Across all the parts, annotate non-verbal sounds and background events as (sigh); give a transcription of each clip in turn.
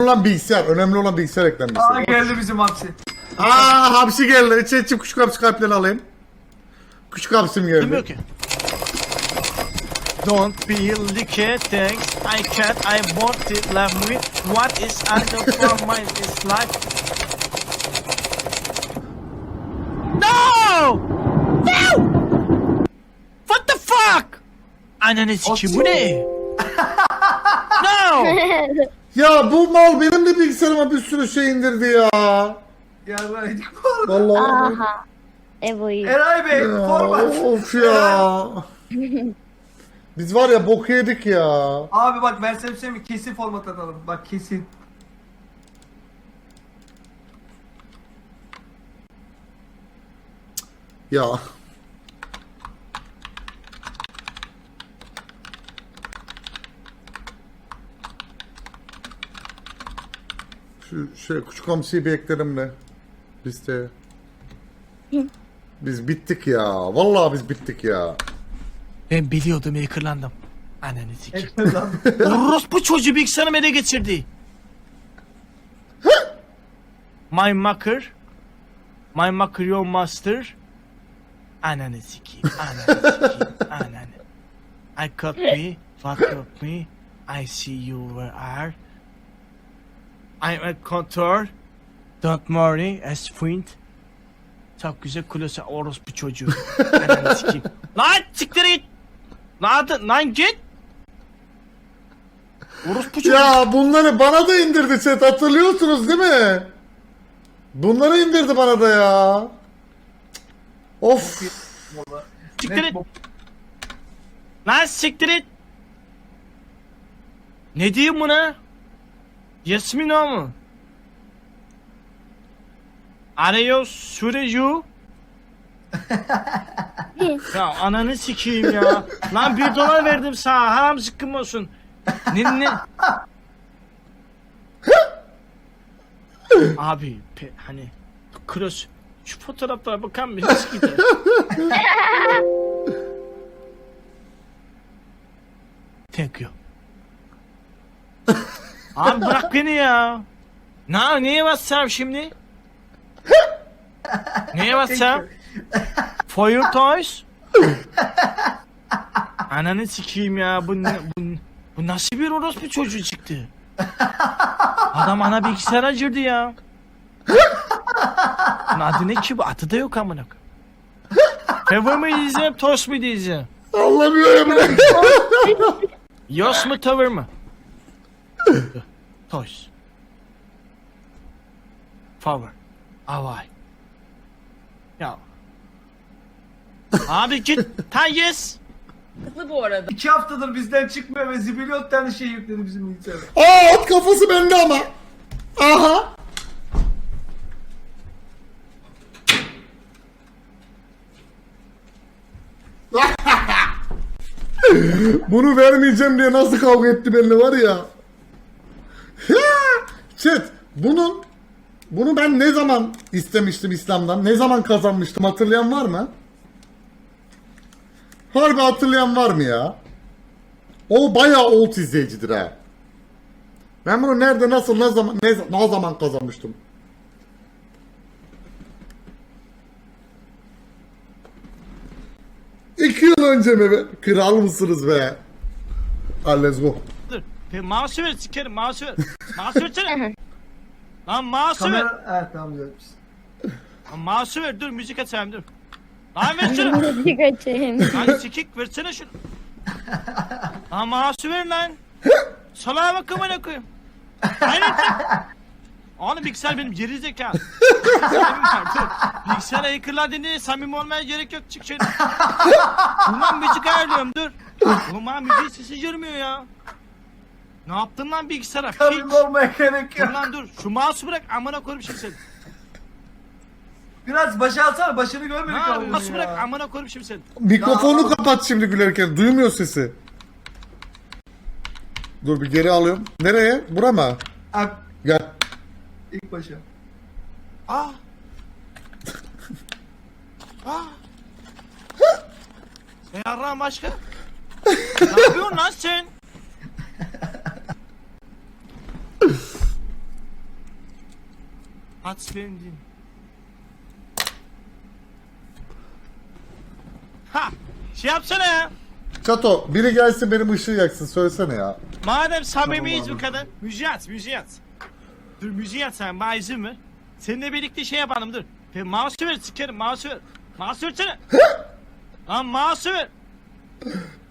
olan bilgisayar. Önemli olan bilgisayar eklenmesi. Aa geldi bizim hapsi. Aa hapsi geldi. İçe içe küçük hapsi kalplerini alayım. Küçük hapsim Demiyor geldi. ki. Don't be like thanks. I can't, I want it, love me. What is under for my this life? No! No! What the fuck? Ananı sikeyim bu ne? (laughs) no! (laughs) Ya bu mal benim de bilgisayarıma bir sürü şey indirdi ya. Yarraydık bu arada. Vallahi. Aha. Evo'yu. Eray Bey Ya, format. of ya. Biz var ya boku yedik ya. Abi bak ben sana bir şey mi? Kesin format atalım. Bak kesin. Ya. Şu şey küçük hamsiyi bir ekledim de listeye. Biz bittik ya. Vallahi biz bittik ya. Ben biliyordum yıkırlandım. Ananı sikeyim. (laughs) Orospu çocuğu bilgisayarımı ele geçirdi. My maker. My maker your master. Ananı sikeyim. Ananı sikeyim. (laughs) Ananı. I cut me. Fuck cut me. I see you where are. I'm a contour. Don't worry. As friend. Çok güzel kulosa orospu çocuğu. (laughs) Ananı sikeyim. Lan siktir git. Lan, lan git. Orospu çocuğu. Ya bunları bana da indirdi chat hatırlıyorsunuz değil mi? Bunları indirdi bana da ya. Of. Siktir bu- Lan siktir et. Ne diyeyim buna? Yasmin o mu? Arıyor sürücü. ya ananı sikeyim ya. Lan bir dolar verdim sana haram zıkkım olsun. Ne ne? (laughs) Abi pe, hani cross şu fotoğraflara bakan his gider. (laughs) Thank you. Abi bırak beni ya. Na neye basacağım şimdi? neye basacağım? For your toys? Ananı sikeyim ya. Bu, ne- bu, bu nasıl bir orospu çocuğu çıktı? Adam ana bilgisayar acırdı ya. Bunun adı ne ki bu? Adı da yok amına koyayım. Favor mu diyeceğim, tost mu diyeceğim? Anlamıyorum ne. Yos mu tavır mı? Toys. Favor. Avay. Ya. (laughs) Abi git. Ta yes. Haklı bu arada. İki haftadır bizden çıkmıyor ve zibilyon tane şey yükledi bizim bilgisayara. Aa at kafası bende ama. Aha. (laughs) Bunu vermeyeceğim diye nasıl kavga etti benimle var ya. Chat bunun bunu ben ne zaman istemiştim İslam'dan? Ne zaman kazanmıştım hatırlayan var mı? Harbi hatırlayan var mı ya? O bayağı old izleyicidir ha. Ben bunu nerede nasıl ne zaman ne, ne zaman kazanmıştım? İki yıl önce mi be? Kral mısınız be? Al let's go. Dur. Bir Mouse ver sikerim mouse ver. Mouse versene. (laughs) Lan mouse ver. Kamera... Evet tamam güzelmiş. Lan mouse ver dur müzik açayım dur. Lan versene. Müzik açayım. Lan sikik versene şunu. Lan mouse ver lan. Salağa bak amına koyayım. Lan. Oğlum bilgisayar benim geri zeka. Bilgisayara yıkırlar diye samimi olmaya gerek yok çık şöyle. Ulan müzik ayarlıyorum dur. Bana müziği sesi girmiyor ya. Ne yaptın lan bilgisayara? Tabii Piç. olmaya gerek Dur yok. lan dur. Şu mouse'u bırak amına koyayım şimdi seni. Biraz başa alsana başını görmedik Ha mouse'u bırak ya. amına koyayım şimdi seni. Mikrofonu Ya. kapat şimdi gülerken. Duymuyor sesi. Dur bir geri alıyorum. Nereye? Bura mı? Ak, Gel. ilk başa. Aa. Aa. Sen yarrağın başka? ne yapıyorsun lan sen? Aç beni dinle. Ha! Şey yapsana ya. Çato biri gelsin benim ışığı yaksın söylesene ya. Madem samimiyiz bu kadar. Müziği aç, müziği aç. Dur müziği aç sen, bana izin ver. Seninle birlikte şey yapalım dur. Ben mouse'u ver, sikerim mouse'u ver. Mouse versene. Lan mouse'u ver.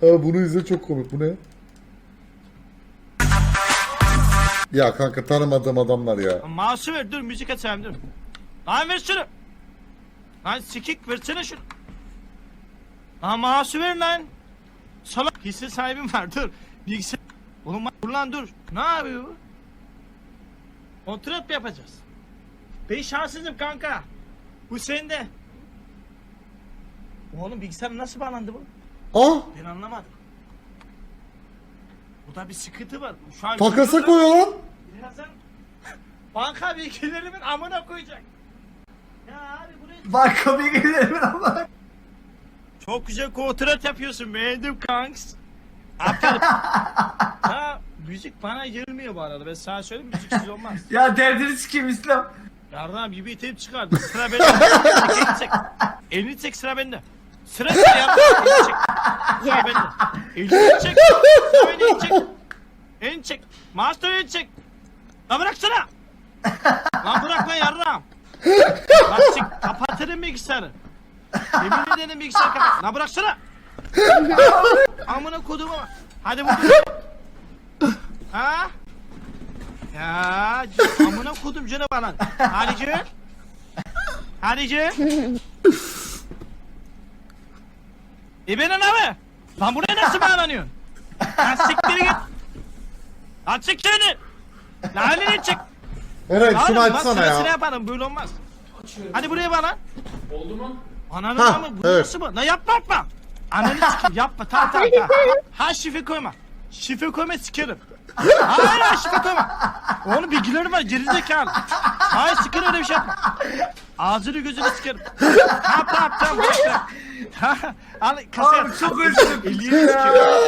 Ha bunu izle çok komik bu ne? Ya kanka tanımadığım adamlar ya. Mouse'u ver, dur müzik açayım dur. Lan ver şunu. Lan sikik versene şunu. Lan mouse'u ver lan. Salak hisse sahibim var dur. Bilgisayar. Oğlum dur lan dur. Ne yapıyor bu? Kontrat mı yapacağız? Ben şanssızım kanka. Bu sende. Oğlum bilgisayar nasıl bağlandı bu? Ah Ben anlamadım. Burada bir sıkıntı var. Şu an takasa koyuyor lan. Birazdan banka bilgilerimin amına koyacak. Ya abi buraya Banka bilgilerimin ama. Çok güzel kontrat yapıyorsun beğendim kanks. Aferin. (laughs) ha müzik bana girmiyor bu arada ben sana söyleyeyim müziksiz olmaz. Ya derdini sikeyim İslam. Yardım bir bir teyp çıkardı sıra bende. (laughs) Elini çek. Elini çek sıra bende. Sıra ya. Sıra bende. Elini çek. Bende elini çek. Elini çek. Master elini çek. Lan bıraksana. Lan bırak lan yarram. Lan çek. Kapatırım bilgisayarı. Yemin ederim bilgisayarı kapat. Lan bıraksana. Amına bak. Hadi bu. Ha? Ya amına kodum canı bana. Hadi Hadi E ben abi. Lan buraya nasıl bağlanıyorsun? Lan siktir git. Lan çık seni. Lan elini çek. Eren Oğlum şunu bak açsana sırasına ya. yapalım böyle olmaz. Hadi buraya bağlan. Oldu mu? Ananı Ha, ama bu evet. nasıl bu? Lan yapma yapma. Ananı sikeyim yapma tamam tamam tamam. Ha şifre koyma. Şifre koyma sikerim. Hayır hayır şifre koyma. Oğlum bilgileri var gerizekalı. Hayır sikerim öyle bir şey yapma. Ağzını gözünü sikerim. (laughs) Tamam tamam bırak bırak. Tamam, Al kasaya. Abi çok özledim. Elini sikerim.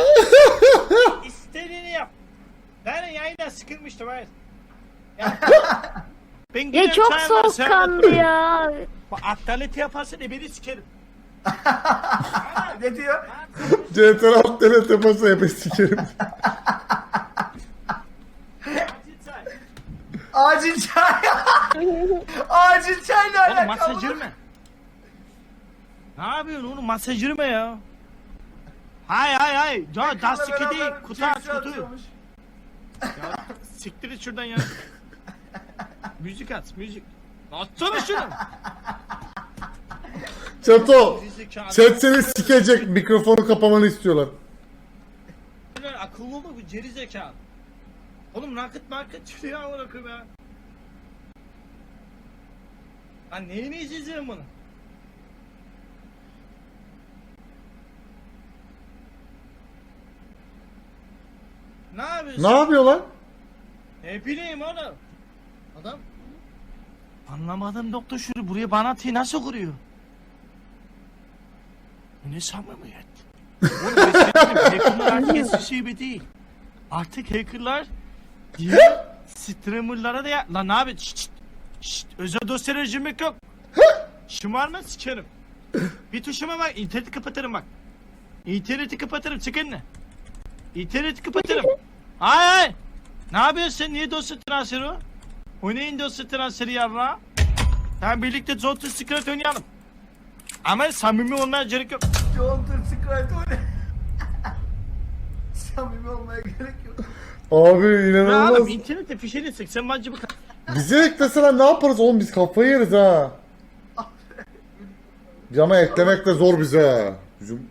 İstediğini yap. Ben yayında sıkılmıştım hayır. Ya, (laughs) ben Ya gidiyorum, çok çay var, sen soğukkanlı otur. ya. Bak atleti yaparsan ebedi sikerim. (laughs) Ne diyor? CTR alt tele tepası ebe sikerim. Acil çay. (laughs) Acil çayla Oğlum alakalı. masaj yürüme. Ne yapıyorsun oğlum masaj yürüme ya. Hay hay hay. Ya sıkı değil. Beraber Kutu aç kutu. atıyormuş. Ya siktir et şuradan ya. müzik aç müzik. Atsana şunu. Çato Gerizekalı. chat seni sikecek mikrofonu kapamanı istiyorlar. Akıllı mu bu geri zekalı? Oğlum nakit market çıkıyor ya bırakım ya. Lan neyini izleyeceğim bunu? Ne yapıyorsun? Ne yapıyor lan? Ne bileyim oğlum. Adam. Anlamadım doktor şunu buraya bana atıyı nasıl kuruyor? Bu ne samimiyet? (laughs) Oğlum ben dedim, hackerlar artık eskisi gibi değil. Artık hackerlar streamerlara da ya... Lan ne abi? Şşt, şşt, şşt, özel dosyalara girmek yok. Şımarma sikerim. Bir tuşuma bak, interneti kapatırım bak. İnterneti kapatırım, çık önüne. İnterneti kapatırım. Ay ay. Ne yapıyorsun sen? Niye dosya transferi o? O neyin dosya transferi yavra? Tamam birlikte Zonta Secret oynayalım. Ama samimi olmaya gerek yok. John Secret oyna. (laughs) Samimi olmaya gerek yok. Abi Ya inanılmaz. internette fişini sık sen bence bu. Bize ekleseler ne yaparız oğlum biz kafayı yeriz ha. Cama eklemek de zor bize ha. Bizim...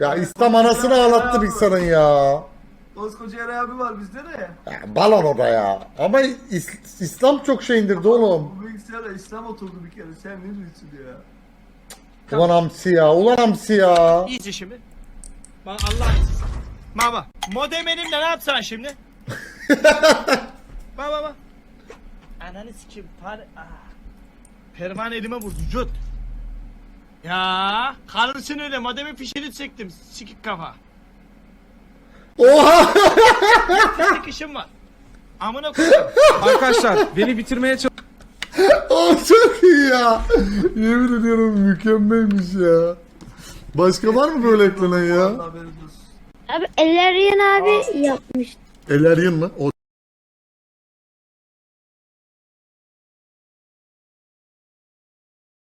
Ya İslam anasını ağlattı bilgisayarın ya. Koskoca Eray abi var bizde de. ya. Balon o da ya. Ama İs- İslam çok şey indirdi oğlum. Bu bilgisayara İslam oturdu bir kere. Sen ne diyorsun ya? Ulan hamsi ya. Ulan hamsi ya. İyice şimdi. Bak Allah izin. Baba. Modem ne yapsan şimdi? bak bak bak. Ananı sikeyim. Pare... Ah. Pervane elime vurdu. Cut. Ya kalırsın öyle modemin fişini çektim. Sikik kafa. Oha. Tek işim var. Amına koyayım. Arkadaşlar beni bitirmeye çalış... (laughs) iyi ya. Yemin ediyorum mükemmelmiş ya. Başka var mı böyle eklenen ya? Abi Ellerian abi yapmış. Elerian mı? O